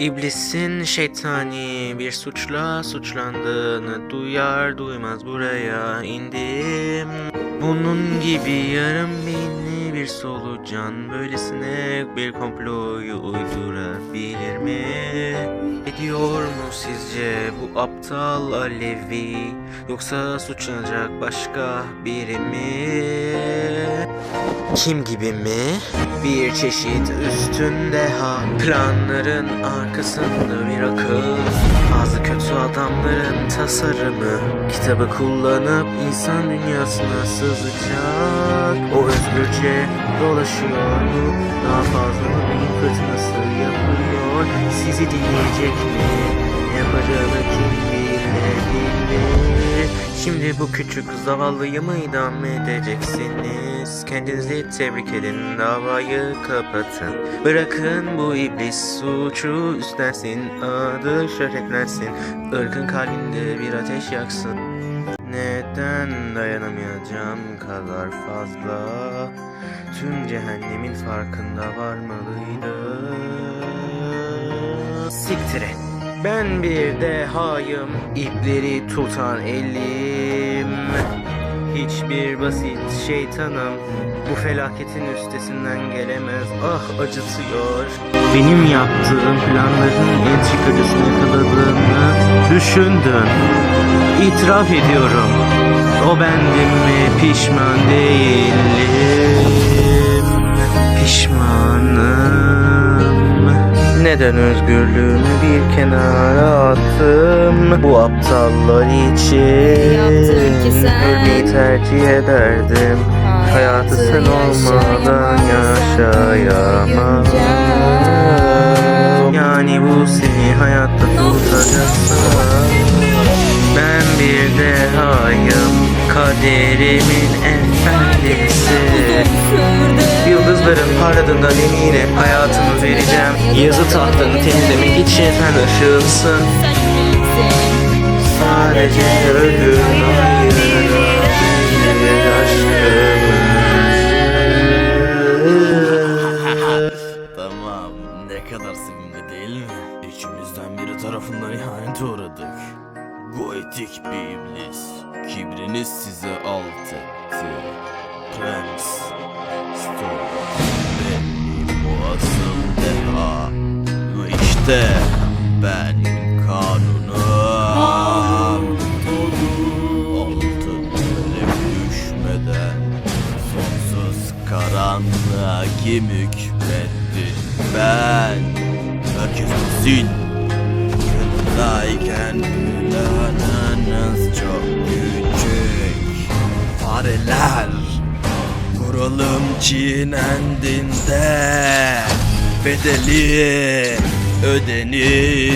İblisin şeytani bir suçla suçlandığını duyar duymaz buraya indim. Bunun gibi yarım beyinli bir solucan böylesine bir komployu uydurabilir mi? Ediyor mu sizce bu aptal Alevi yoksa suçlanacak başka biri mi? Kim gibi mi? Bir çeşit üstünde ha Planların arkasında bir akıl Bazı kötü adamların tasarımı Kitabı kullanıp insan dünyasına sızacak O özgürce dolaşıyor mu? Daha fazla beyin fırtınası yapıyor Sizi dinleyecek mi? Yapacağını kim bilebilir Şimdi bu küçük zavallıyı mı idam edeceksiniz? Kendinizi tebrik edin, davayı kapatın. Bırakın bu iblis suçu üstlensin, adı şöhretlensin. Irkın kalbinde bir ateş yaksın. Neden dayanamayacağım kadar fazla? Tüm cehennemin farkında varmalıydı. Siktir et. Ben bir dehayım, ipleri tutan elim. Hiçbir basit şeytanım bu felaketin üstesinden gelemez. Ah acıtıyor. Benim yaptığım planların entrikacısını yakaladığını düşündün. İtiraf ediyorum. O bendim mi pişman değilim. Pişmanım. Neden özgürlüğümü bir kenara attım? Bu aptallar için. Ölmeyi tercih ederdim. Hayatı sen olmadan yaşayamam. Yani bu seni hayatta tutacaksa Ben bir dehayım Kaderimin efendisi Yıldızların parladığından eminim Hayatımı vereceğim Yazı tahtanı temizlemek için sen ışığımsın Sadece ölüm aşkımız Tamam, ne kadar sevimli değil mi? İkimizden biri tarafından ihanete uğradık. Bu etik bir iblis. Kibriniz size alt etti. Benim o deha. İşte ben kanunum. Altın kalem düşmeden Sonsuz karanlığa kim hükmetti Ben Herkes bilsin. Yanındayken planınız çok küçük. Fareler Kuralım çiğnendiğinde Bedeli ödenir